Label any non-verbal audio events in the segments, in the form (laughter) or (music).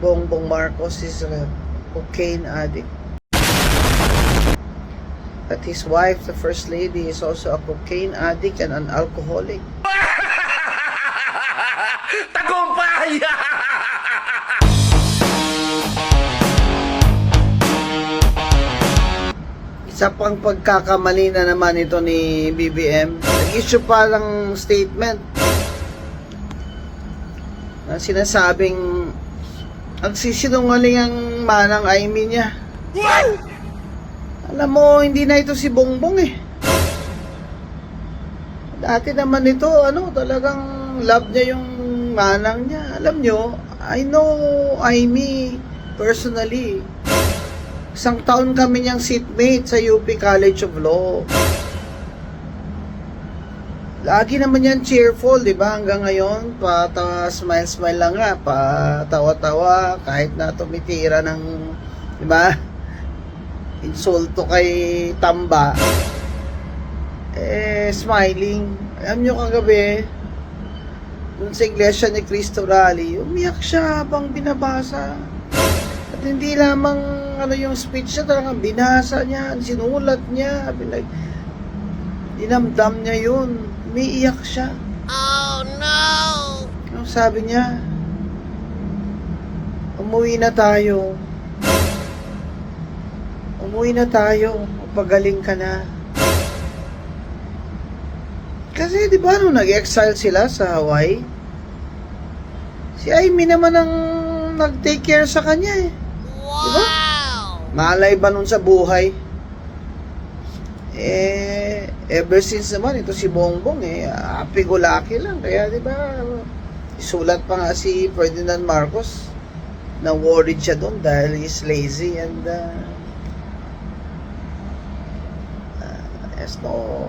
Bongbong Marcos is a cocaine addict. That his wife, the First Lady, is also a cocaine addict and an alcoholic. (laughs) Tagumpay! (laughs) Isa pang pagkakamali na naman ito ni BBM. Nag-issue pa ng statement na sinasabing ang sisinungaling ang manang Aimee niya. Alam mo, hindi na ito si Bongbong eh. Dati naman ito, ano, talagang love niya yung manang niya. Alam nyo, I know Aimee personally. Isang taon kami niyang seatmate sa UP College of Law. Lagi naman yan cheerful, di ba? Hanggang ngayon, patawa, smile-smile lang nga, patawa-tawa, kahit na tumitira ng, di ba? (laughs) Insulto kay Tamba. Eh, smiling. Alam nyo kagabi, dun sa iglesia ni Cristo Rally, umiyak siya habang binabasa. At hindi lamang ano yung speech niya, talagang binasa niya, sinulat niya, pinag dinamdam niya yun. Umiiyak siya. Oh no! Ang sabi niya, umuwi na tayo. Umuwi na tayo. Pagaling ka na. Kasi di ba nung nag-exile sila sa Hawaii, si Amy naman ang nag-take care sa kanya eh. Wow! Malay ba nun sa buhay? Eh, ever since naman, ito si Bongbong eh, happy-go-lucky lang. Kaya, di ba, isulat pa nga si Ferdinand Marcos na worried siya doon dahil he's lazy and uh, uh, has no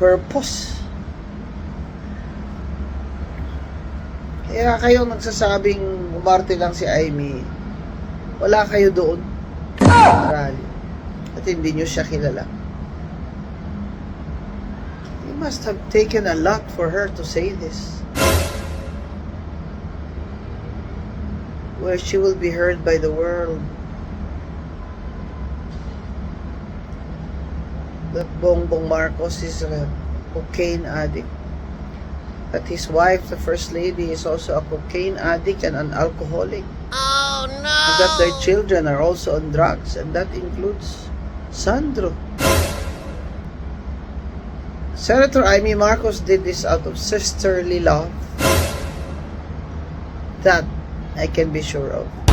purpose. Kaya kayo nagsasabing umarte lang si Amy, wala kayo doon. Rally. At hindi nyo siya kilala. You must have taken a lot for her to say this. Where she will be heard by the world. That Bongbong Marcos is a cocaine addict. That his wife, the First Lady, is also a cocaine addict and an alcoholic. Oh no! and that their children are also on drugs, and that includes Sandro. Senator Amy Marcos did this out of sisterly love. That I can be sure of.